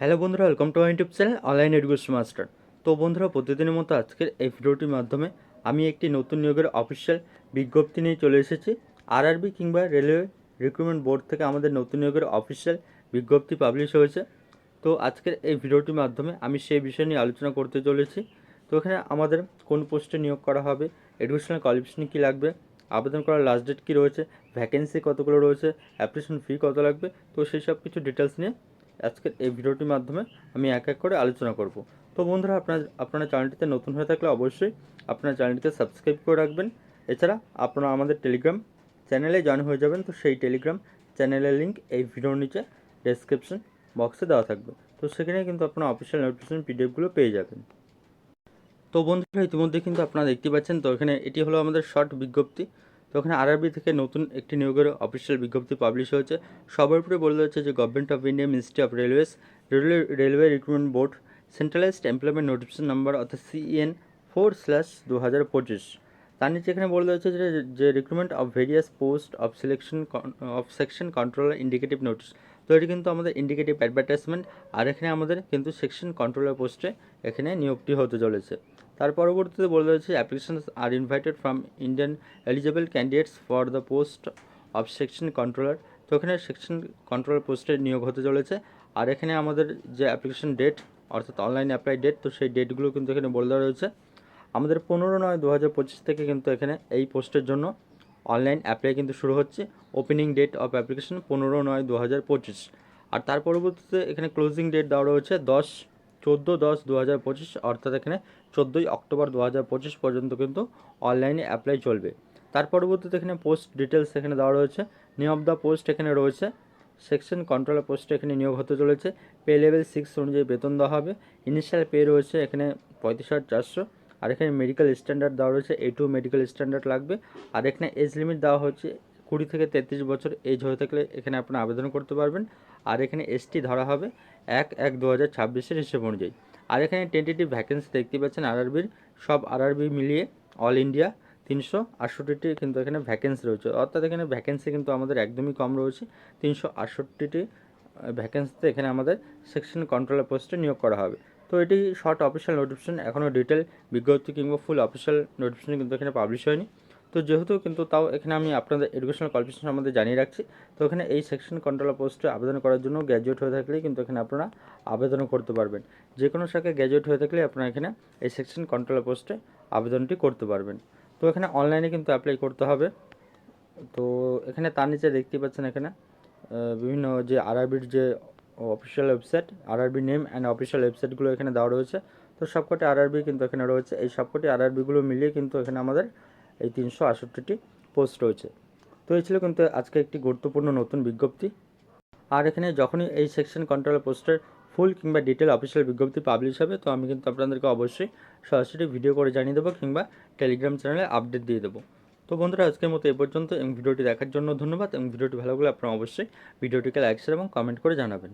Hello বন্ধুরা welcome to YouTube channel online education master তো বন্ধুরা, প্রতিদিনের মতো আজকের এই ভিডিওটির মাধ্যমে আমি একটি নতুন নিয়োগের অফিসিয়াল বিজ্ঞপ্তি নিয়ে চলে এসেছি। আরআরবি কিংবা রেলওয়ে রিক্রুটমেন্ট বোর্ড থেকে আমাদের নতুন নিয়োগের অফিসিয়াল বিজ্ঞপ্তি পাবলিশ হয়েছে। তো আজকের এই ভিডিওটির মাধ্যমে আমি সেই বিষয় নিয়ে আলোচনা করতে চলেছি। তো এখানে আমাদের কোন পোস্টে নিয়োগ করা হবে এডুকেশনাল কোয়ালিফিকেশন কী লাগবে, আবেদন করার লাস্ট ডেট কী রয়েছে ভ্যাকেন্সি কতগুলো রয়েছে অ্যাপ্লিকেশন ফি কত লাগবে, তো সেই সব কিছু ডিটেলস নিয়ে আজকের এই ভিডিওটির মাধ্যমে আমি এক এক করে আলোচনা করব। তো বন্ধুরা, আপনার আপনার চ্যানেলটিতে নতুন হয়ে থাকলে অবশ্যই আপনার চ্যানেলটিতে সাবস্ক্রাইব করে রাখবেন। এছাড়া আপনারা আমাদের টেলিগ্রাম চ্যানেলে জয়েন হয়ে যাবেন। তো সেই টেলিগ্রাম চ্যানেলের লিঙ্ক এই ভিডিওর নিচে ডেসক্রিপশন বক্সে দেওয়া থাকবে। তো সেখানে কিন্তু আপনারা অফিসিয়াল নোটিফিকেশন পিডিএফগুলো পেয়ে যাবেন। তো বন্ধুরা, ইতিমধ্যে কিন্তু আপনারা দেখতে পাচ্ছেন, তো এখানে এটি হলো আমাদের শর্ট বিজ্ঞপ্তি। তো এখানে আরআরবি থেকে নতুন একটি নিয়োগের অফিসিয়াল বিজ্ঞপ্তি পাবলিশ হয়েছে। সবার উপরে বলে হচ্ছে যে government of India ministry of railways railway railway recruitment board centralised employment notification number অর্থাৎ সিএন ফোর স্ল্যাশ দু হাজার পঁচিশ তার নিচে এখানে বলে হচ্ছে যে যে recruitment of various post of selection of section controller indicative notice তো এটি কিন্তু আমাদের ইন্ডিকেটিভ অ্যাডভার্টাইজমেন্ট আর এখানে আমাদের কিন্তু সেকশন কন্ট্রোলার পোস্টে এখানে নিয়োগটি হতে চলেছে। তার পরবর্তীতে বলা হয়েছে applications are invited from Indian eligible candidates for the post of section controller তো এখানে সেকশন কন্ট্রোলার পোস্টে নিয়োগ হতে চলেছে। আর এখানে আমাদের যে অ্যাপ্লিকেশন ডেট অর্থাৎ অনলাইন অ্যাপ্লাই ডেট তো সেই ডেটগুলো কিন্তু এখানে বলে দেওয়া রয়েছে। আমাদের পনেরো নয় দু হাজার পঁচিশ থেকে কিন্তু এখানে এই পোস্টের জন্য অনলাইন অ্যাপ্লাই কিন্তু শুরু হচ্ছে। ওপেনিং ডেট অফ অ্যাপ্লিকেশন পনেরো নয় দু হাজার পঁচিশ। আর তার পরবর্তীতে এখানে ক্লোজিং ডেট দেওয়া রয়েছে দশ চোদ্দ দশ দু হাজার পঁচিশ, অর্থাৎ এখানে চোদ্দোই অক্টোবর দু হাজার পঁচিশ পর্যন্ত কিন্তু অনলাইনে অ্যাপ্লাই চলবে। তার পরবর্তীতে এখানে পোস্ট ডিটেলস এখানে দেওয়া রয়েছে। নিয়ম অফ দ্য পোস্ট এখানে রয়েছে। সেকশন কন্ট্রোলার পোস্টে এখানে নিয়োগ হতে চলেছে। পে লেভেল সিক্স অনুযায়ী বেতন দেওয়া হবে। ইনিশিয়াল পে রয়েছে এখানে পঁয়ত্রিশ হাজার চারশো। আর এখানে মেডিকেল স্ট্যান্ডার্ড দেওয়া রয়েছে। এ টু মেডিকেল স্ট্যান্ডার্ড লাগবে। আর এখানে এজ লিমিট দেওয়া হচ্ছে কুড়ি থেকে তেত্রিশ বছর এজ হয়ে থাকলে এখানে আপনারা আবেদন করতে পারবেন। আর এখানে এসটি ধরা হবে এক এক দু হাজার ছাব্বিশের হিসেব অনুযায়ী। আর এখানে টেন্টেটিভ ভ্যাকেন্সি দেখতে পাচ্ছেন আরআরবির সব আরআরবি মিলিয়ে অল ইন্ডিয়া তিনশো আটষট্টিটি কিন্তু এখানে ভ্যাকেন্সি রয়েছে। অর্থাৎ এখানে ভ্যাকেন্সি কিন্তু আমাদের একদমই কম রয়েছে। তিনশো আটষট্টিটি ভ্যাকেন্সিতে এখানে আমাদের সেকশন কন্ট্রোলার পোস্টে নিয়োগ করা হবে। তো এটি শর্ট অফিসিয়াল নোটিফিকেশন এখনও ডিটেল বিজ্ঞপ্তি কিংবা ফুল অফিসিয়াল নোটিফিকেশন কিন্তু এখানে পাবলিশ হয়নি। তো যেহেতু কিন্তু তাও এখানে আমি আপনাদের এডুকেশনাল কোয়ালিফিকেশন সম্বন্ধে জানিয়ে রাখছি, তো এখানে এই সেকশন কন্ট্রোলার পোস্টে আবেদন করার জন্য গ্র্যাজুয়েট হয়ে থাকলেই কিন্তু এখানে আপনারা আবেদনও করতে পারবেন। যে কোনো শাখায় গ্র্যাজুয়েট হয়ে থাকলে আপনারা এখানে এই সেকশন কন্ট্রোলার পোস্টে আবেদনটি করতে পারবেন। তো এখানে অনলাইনে কিন্তু অ্যাপ্লাই করতে হবে। তো এখানে তার নিচে দেখতে পাচ্ছেন এখানে বিভিন্ন যে আরআরবির যে official website RRB name and official ওয়েবসাইটগুলো এখানে দেওয়া রয়েছে। তো সবকটি আরআরবি কিন্তু এখানে রয়েছে। এই সবকটি আরআরবিগুলো মিলিয়ে কিন্তু এখানে আমাদের এই তিনশো আটষট্টিটি পোস্ট রয়েছে। তো এই ছিল কিন্তু আজকে একটি গুরুত্বপূর্ণ নতুন বিজ্ঞপ্তি। আর এখানে যখনই এই সেকশন কন্ট্রোল পোস্টের ফুল কিংবা ডিটেল অফিসিয়াল বিজ্ঞপ্তি পাবলিশ হবে, তো আমি কিন্তু আপনাদেরকে অবশ্যই সরাসরি ভিডিও করে জানিয়ে দেবো কিংবা টেলিগ্রাম চ্যানেলে আপডেট দিয়ে দেবো। তো বন্ধুরা, আজকের মতো এ পর্যন্ত। এবং ভিডিওটি দেখার জন্য ধন্যবাদ। এবং ভিডিওটি ভালো লাগলে আপনারা অবশ্যই ভিডিওটিকে লাইক শেয়ার এবং কমেন্ট করে জানাবেন।